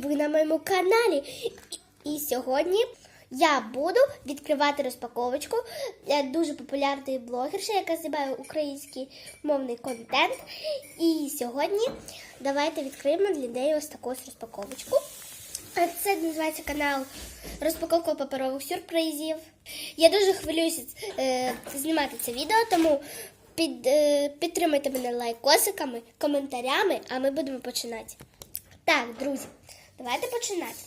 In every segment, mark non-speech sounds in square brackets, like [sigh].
ви на моєму каналі. І сьогодні я буду відкривати розпаковочку дуже популярної блогерші, яка знімає український мовний контент. І сьогодні давайте відкриємо для неї ось таку ось розпаковочку. Це називається канал Розпаковка паперових сюрпризів. Я дуже хвилююся е, знімати це відео, тому під, е, підтримайте мене лайкосиками, коментарями, а ми будемо починати. Так, друзі, давайте починати.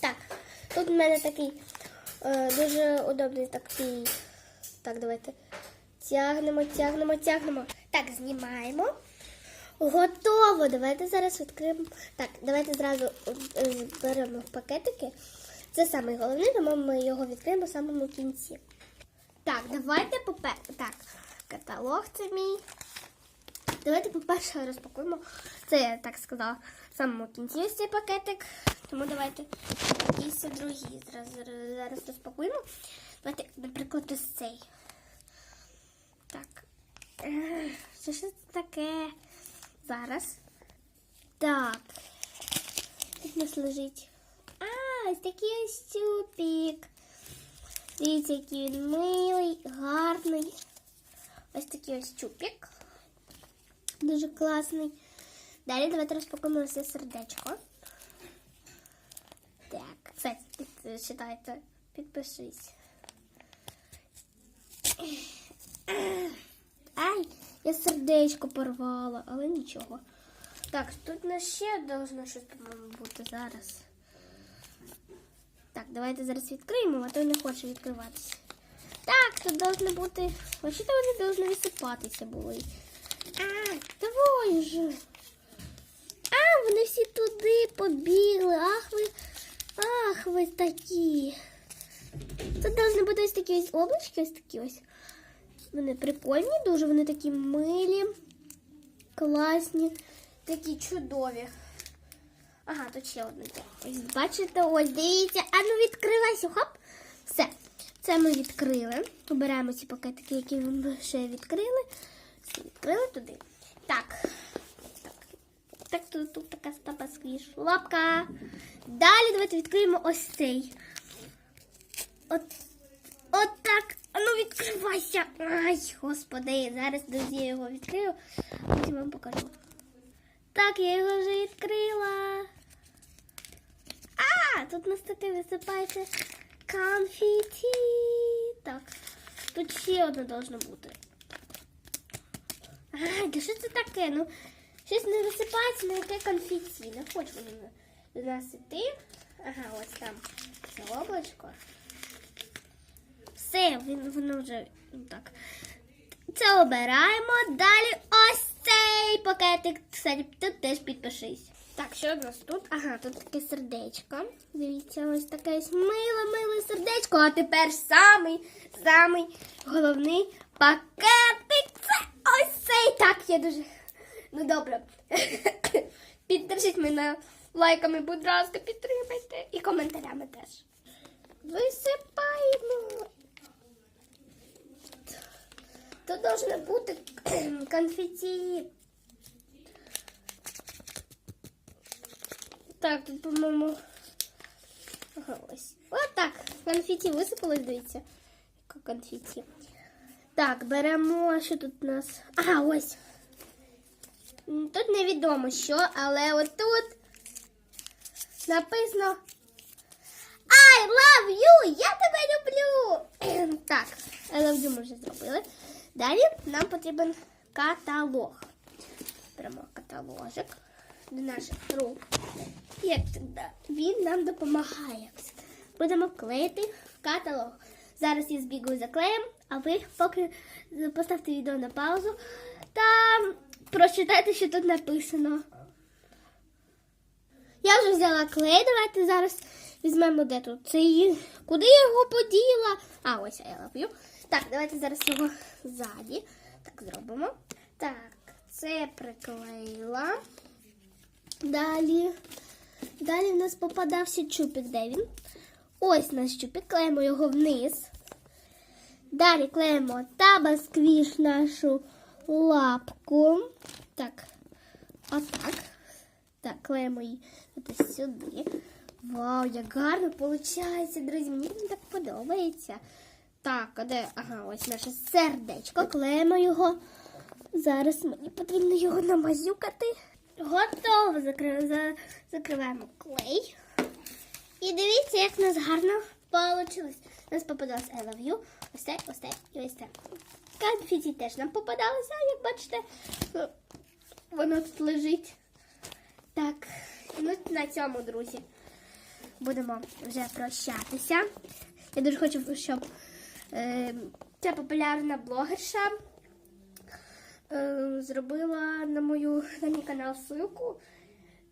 Так, тут в мене такий е, дуже удобний такий. Так, давайте. Тягнемо, тягнемо, тягнемо. Так, знімаємо. Готово! Давайте зараз відкриємо. Так, давайте зразу е, беремо в пакетики. Це самий головний, тому ми його відкриємо в самому кінці. Так, давайте попер... Так, каталог це мій. Давайте, по-перше, розпакуємо. Це я так сказала в самому кінці ось цей пакетик. Тому давайте якісь другі зараз, зараз, розпакуємо. Давайте, наприклад, ось цей. Так. Що ж це таке? Зараз. Так. Тут нас лежить. А, ось такий ось тюпік. Дивіться, який він милий, гарний. Ось такий ось чупік. Дуже класний. Далі давайте розпакуємо це сердечко. Так, кстати, читайте, підпишись. Ай, я сердечко порвала, але нічого. Так, тут на ще должно щось, бути зараз. Так, давайте зараз відкриємо, а то не хоче відкриватися. Так, тут должно бути. Вообще-то вони должны висипатися були. А, давай же. А, вони всі туди побігли. Ах ви. Ах, ви такі. Тут должны бути ось такі ось облачки, ось такі ось. Вони прикольні, дуже вони такі милі, класні, такі чудові. Ага, тут ще одне. Ось бачите, ось дивіться. А ну відкривайся, хоп. Все. Це ми відкрили. Обираємо ці пакетики, які ми ще відкрили. Відкрили туди. Так. Так, тут, тут така стапа сквіш. Лапка. Далі давайте відкриємо ось цей. От, от так. Ну відкривайся. Ай, господи, зараз друзі я його відкрию, потім вам покажу. Так, я його вже відкрила. А, тут на стати висипається конфеті. Так, тут ще одне должно бути. Ай, да що це таке? Ну, щось не висипається на яке конфеті. Не хочу воно до нас іти. Ага, ось там це облачко. Все, воно вже ну, так. Це обираємо. Далі ось цей пакетик. Кстати, тут теж підпишись. Так, що у нас тут? Ага, тут таке сердечко. Дивіться, ось таке миле-миле сердечко. А тепер самий, самий головний пакетик. Це ось цей. Так, я дуже. Ну добре. [coughs] Піддержіть мене лайками, будь ласка, підтримайте. І коментарями теж. Висипаємо. Тут должно бути [coughs] конфеті. Так, тут, по-моєму. Ось. От так. Конфеті висипалось, дивіться. Конфеті. Так, беремо, що тут у нас. Ага, ось. Тут невідомо що, але отут написано I love you! Я тебе люблю! Так, I love you ми вже зробили. Далі нам потрібен каталог. Беремо каталожик до наших рук. Як завжди, він нам допомагає. Будемо клеїти каталог. Зараз я збігаю за клеєм, а ви поки поставте відео на паузу та прочитайте, що тут написано. Я вже взяла клей, давайте зараз візьмемо де тут цей. Куди я його поділа? А, ось я ловлю. Так, давайте зараз його ззаді. Так, зробимо. Так, це приклеїла. Далі. Далі в нас попадався чупик, де він? Ось наш чупик, клеїмо його вниз. Далі клеїмо табасквіш нашу лапку. Так, отак. Так, клеїмо її сюди. Вау, як гарно виходить, друзі. Мені так подобається. Так, а де? Ага, ось наше сердечко. Клеїмо його. Зараз мені потрібно його намазюкати. Готово. Закри... Закриваємо клей. І дивіться, як в нас гарно вийшло. У нас попадалось I love you. Ось це, ось це і ось це. Конфеті теж нам попадалося, як бачите. Ну, Воно тут лежить. Так, ну на цьому, друзі, будемо вже прощатися. Я дуже хочу, щоб е, ця популярна блогерша е, зробила на мою на мій канал ссылку.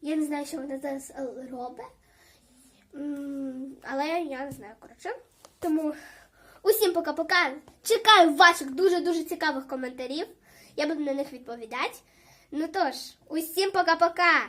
Я не знаю, що вона зараз робить. Але я не знаю, коротше. Тому усім пока-пока. Чекаю ваших дуже-дуже цікавих коментарів. Я буду на них відповідати. Ну тож, усім пока-пока!